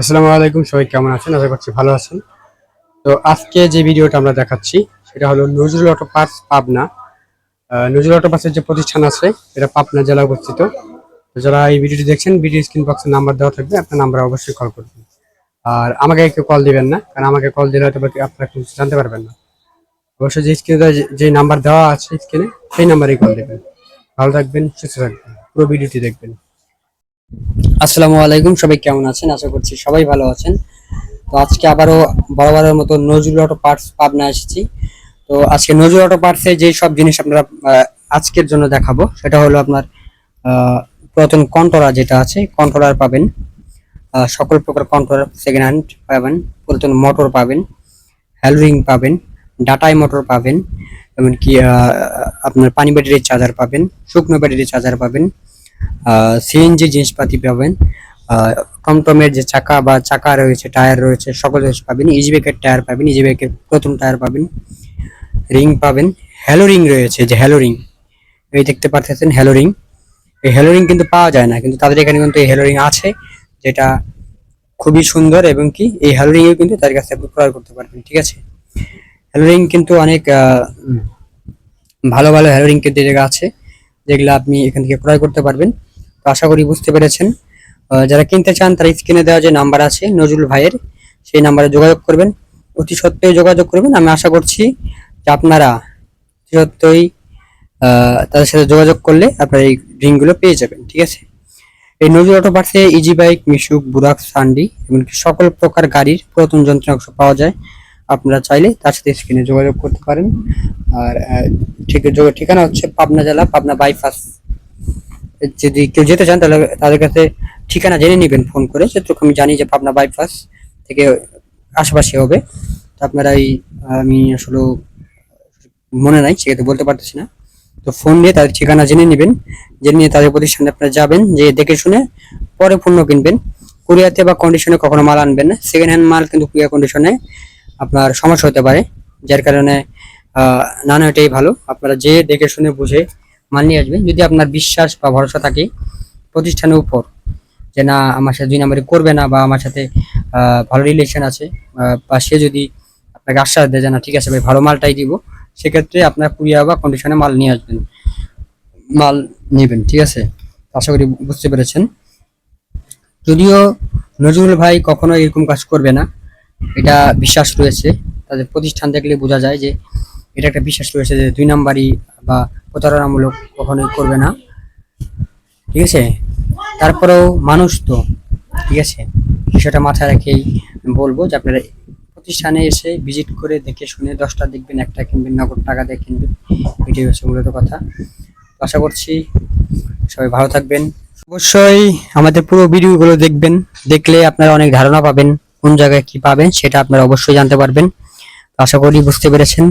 আসসালামু আলাইকুম, সবাই কেমন আছেন? আশা করছি ভালো আছেন। তো আজকে যে ভিডিওটা আমরা দেখাচ্ছি, সেটা হলো Nazrul auto parts Pabna. Nazrul auto পার্টসের যে প্রতিষ্ঠান আছে, এটা পাবনা জেলা অবস্থিত। যারা এই ভিডিওটি দেখছেন ভিডিও স্ক্রিন বক্সে নাম্বার দেওয়া থাকবে, আপনার নাম্বার অবশ্যই কল করবেন। আর আমাকে একটু কল দিবেন না, কারণ আমাকে কল দিলে হয়তো আপনারা কিছু জানতে পারবেন না। অবশ্যই যে স্ক্রিনে যে নাম্বার দেওয়া আছে স্ক্রিনে সেই নাম্বারেই কল দেবেন। ভালো থাকবেন, সুস্থ থাকবেন। পুরো ভিডিওটি দেখবেন। আসসালামু আলাইকুম, সবাই কেমন আছেন? আশা করছি সবাই ভালো আছেন। তো আজকে আবারও বরাবরের মতো নজরুল অটো পার্টস পাবনা এসেছি। তো আজকে নজরুল অটো পার্টসে যে সব জিনিস আপনারা আজকের জন্য দেখাবো, সেটা হলো আপনার পুরাতন কন্ট্রোলার যেটা আছে, কন্ট্রোলার পাবেন। সকল প্রকার কন্ট্রোলার সেকেন্ড হ্যান্ড পাবেন, পুরাতন মোটর পাবেন হ্যালোরিং পাবেন, ডাটাই মোটর পাবেন, এমনকি আপনার পানি ব্যাটারির চার্জার পাবেন, শুকনো ব্যাটারির চার্জার পাবেন। সিএনজি জিনিসপাতি পাবেন। টমটমের যে চাকা বা চাকা রয়েছে, টায়ার রয়েছে, সকল জিনিস পাবেন। ইজি ব্যাগের টায়ার পাবেন ইজি ব্যাগের প্রথম টায়ার পাবেন। রিং পাবেন। হ্যালো রিং রয়েছে, যে হ্যালো রিং এই দেখতে পাচ্ছেন হ্যালো রিং এই হ্যালো রিং কিন্তু পাওয়া যায় না, কিন্তু তাদের এখানে কিন্তু এই হ্যালো রিং আছে, যেটা খুবই সুন্দর এবং কি, এই হ্যালো রিংও কিন্তু তাদের কাছে আপনি ক্রয় করতে পারবেন, ঠিক আছে? হ্যালো রিং কিন্তু অনেক ভালো ভালো হ্যালো রিং কিন্তু এই জায়গায় আছে যেগুলো আপনি এখান থেকে ক্রয় করতে পারবেন। তো আশা করি বুঝতে পেরেছেন। যারা কিনতে চান, তারা স্ক্রিনে দেওয়া যে নাম্বার আছে, নজরুল ভাইয়ের, সেই নাম্বারে যোগাযোগ করবেন। অতি সত্ত্বেও যোগাযোগ করবেন। আমি আশা করছি যে আপনারা অতি সত্ত্বই তাদের সাথে যোগাযোগ করলে আপনারা এই রিংগুলো পেয়ে যাবেন। ঠিক আছে? এই নজরুল অটো পার্টসে ইজি বাইক মিশুক বুরাক সান্ডি এমনকি সকল প্রকার গাড়ির পুরাতন যন্ত্রাংশ পাওয়া যায়। আপনারা চাইলে তার সাথে স্ক্রিনে যোগাযোগ করতে পারেন। আর ঠিক ঠিকানা হচ্ছে পাবনা জেলা, পাবনা বাইপাস যদি কেউ যেতে চান তাহলে তাদের কাছে ঠিকানা জেনে নেবেন ফোন করে। যেটুকু আমি জানি যে পাবনা বাইপাস থেকে আশেপাশে হবে। তো আপনারা এই, আমি আসলে মনে নাই, সেক্ষেত্রে বলতে পারতেছি না। তো ফোন দিয়ে তাদের ঠিকানা জেনে নেবেন। জেনে নিয়ে তাদের প্রতিষ্ঠানে আপনারা যাবেন, যে দেখে শুনে পরে পণ্য কিনবেন। কুরিয়াতে বা কন্ডিশনে কখনো মাল আনবেন না। সেকেন্ড হ্যান্ড মাল কিন্তু কুরিয়ার কন্ডিশনে আপনার সমস্যা হতে পারে, যার কারণে না এটাই ভালো। আপনারা যে দেখে শুনে বুঝে মাল নিয়ে আসবেন। যদি আপনার বিশ্বাস বা ভরসা থাকে প্রতিষ্ঠানের উপর, যে না, আমার সাথে দুই নাম্বারে করবে না বা আমার সাথে ভালো রিলেশন আছে বা সে যদি আপনাকে আশ্বাস দেয় যে না, ঠিক আছে ভাই, ভালো মালটাই দিব, সেক্ষেত্রে আপনার কুরিয়া বা কন্ডিশনে মাল নিয়ে আসবেন। মাল নেবেন, ঠিক আছে? আশা করি বুঝতে পেরেছেন। যদিও নজরুল ভাই কখনো এরকম কাজ করবে না। এটা বিশ্বাস রয়েছে। তাদের প্রতিষ্ঠান দেখলে বোঝা যায় যে এটা একটা বিশ্বাস রয়েছে যে দুই নাম্বারই বা প্রতারণামূলক কখনোই করবে না। ঠিক আছে? তারপরেও মানুষ তো, ঠিক আছে? বিষয়টা মাথায় রেখেই বলব যে আপনারা প্রতিষ্ঠানে এসে ভিজিট করে দেখে শুনে দশটা দেখবেন, একটা কিনবেন, নগদ টাকা দিয়ে কিনবেন। এটাই হচ্ছে মূলত কথা। আশা করছি সবাই ভালো থাকবেন। অবশ্যই আমাদের পুরো ভিডিওগুলো দেখবেন। দেখলে আপনারা অনেক ধারণা পাবেন। কোন জায়গায় কি পাবেন সেটা আপনারা অবশ্যই জানতে পারবেন। আশা করি বুঝতে পেরেছেন।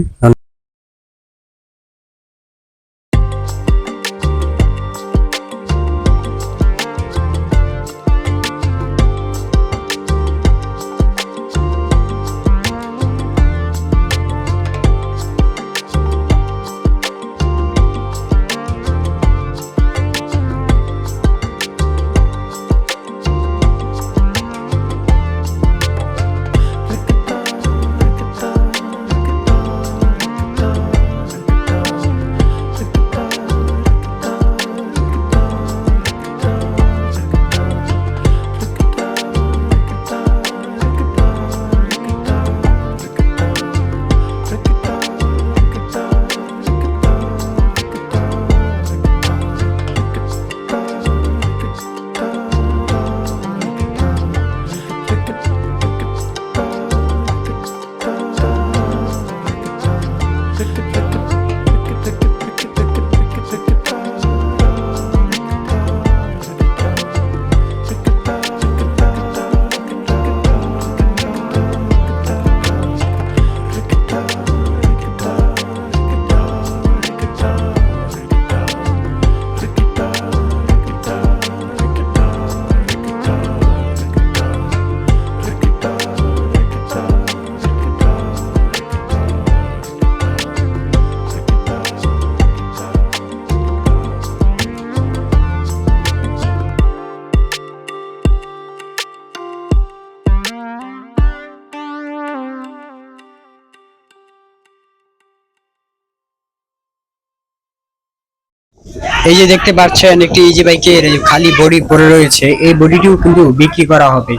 এই যে দেখতে পাচ্ছেন একটি ইজি বাইকের খালি বডি পড়ে রয়েছে, এই বডিটিও কিন্তু বিক্রি করা হবে।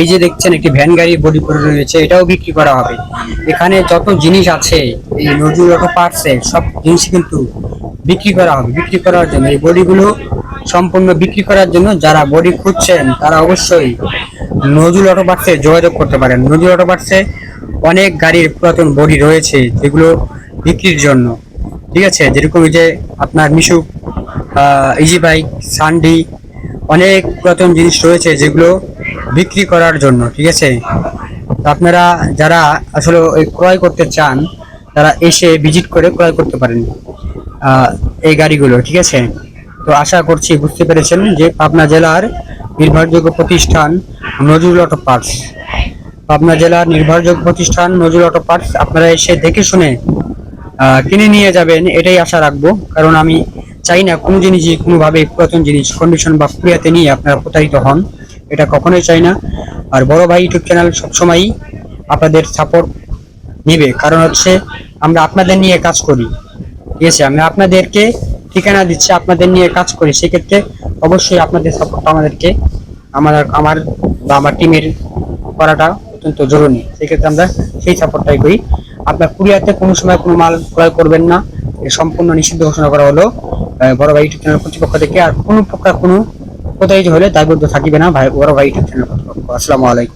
এই যে দেখছেন একটি ভ্যান গাড়ির বডি পড়ে রয়েছে, এটাও বিক্রি করা হবে। এখানে যত জিনিস আছে, এই নজরুল অটো পার্টসে সব জিনিস কিন্তু বিক্রি করা হবে। বিক্রি করার জন্য, এই বডিগুলো সম্পূর্ণ বিক্রি করার জন্য যারা বডি খুঁজছেন, তারা অবশ্যই নজরুল অটো পার্টসে যোগাযোগ করতে পারেন। নজরুল অটো পার্টসে অনেক গাড়ির পুরাতন বডি রয়েছে, যেগুলো বিক্রির জন্য। ঠিক আছে? যেরকম যে আপনার মিশু ইজি বাইক সানডি অনেক পুরাতন জিনিস রয়েছে যেগুলো বিক্রি করার জন্য, ঠিক আছে? আপনারা যারা আসলে ওই ক্রয় করতে চান, তারা এসে ভিজিট করে ক্রয় করতে পারেন এই গাড়িগুলো, ঠিক আছে? তো আশা করছি বুঝতে পেরেছেন যে পাবনা জেলার নির্ভরযোগ্য প্রতিষ্ঠান নজরুল অটো পার্টস। পাবনা জেলার নির্ভরযোগ্য প্রতিষ্ঠান নজরুল অটো পার্টস, আপনারা এসে দেখে শুনে কিনে নিয়ে যাবেন, এটাই আশা রাখব। কারণ আমি চাই না কোনো জিনিসই, কোনোভাবে পুরাতন জিনিস কন্ডিশন বা কুরিয়াতে নিয়ে আপনারা প্রতারিত হন, এটা কখনোই চাই না। আর বড় ভাই ইউটিউব চ্যানেল সবসময়ই আপনাদের সাপোর্ট নেবে। কারণ হচ্ছে আমরা আপনাদের নিয়ে কাজ করি। ঠিক আছে? আমি আপনাদেরকে ঠিকানা দিচ্ছি, আপনাদের নিয়ে কাজ করি। সেক্ষেত্রে অবশ্যই আপনাদের সাপোর্টটা আমাদেরকে, আমার আমার বা আমার টিমের করাটা অত্যন্ত জরুরি। সেক্ষেত্রে আমরা সেই সাপোর্টটাই করি। আপনার কুরিয়াতে কোনো সময় কোনো মাল ক্রয় করবেন না। সম্পূর্ণ নিষিদ্ধ ঘোষণা করা হলো। বড় ভাই ইউটিউব চ্যানেল কর্তৃপক্ষ থেকে আর কোনো প্রকার কোনো কোথায় হলে দায়বদ্ধ থাকবে না। ভাই, বড় ভাই ইউটিউব চ্যানেল কর্তৃপক্ষ। আসসালামু আলাইকুম।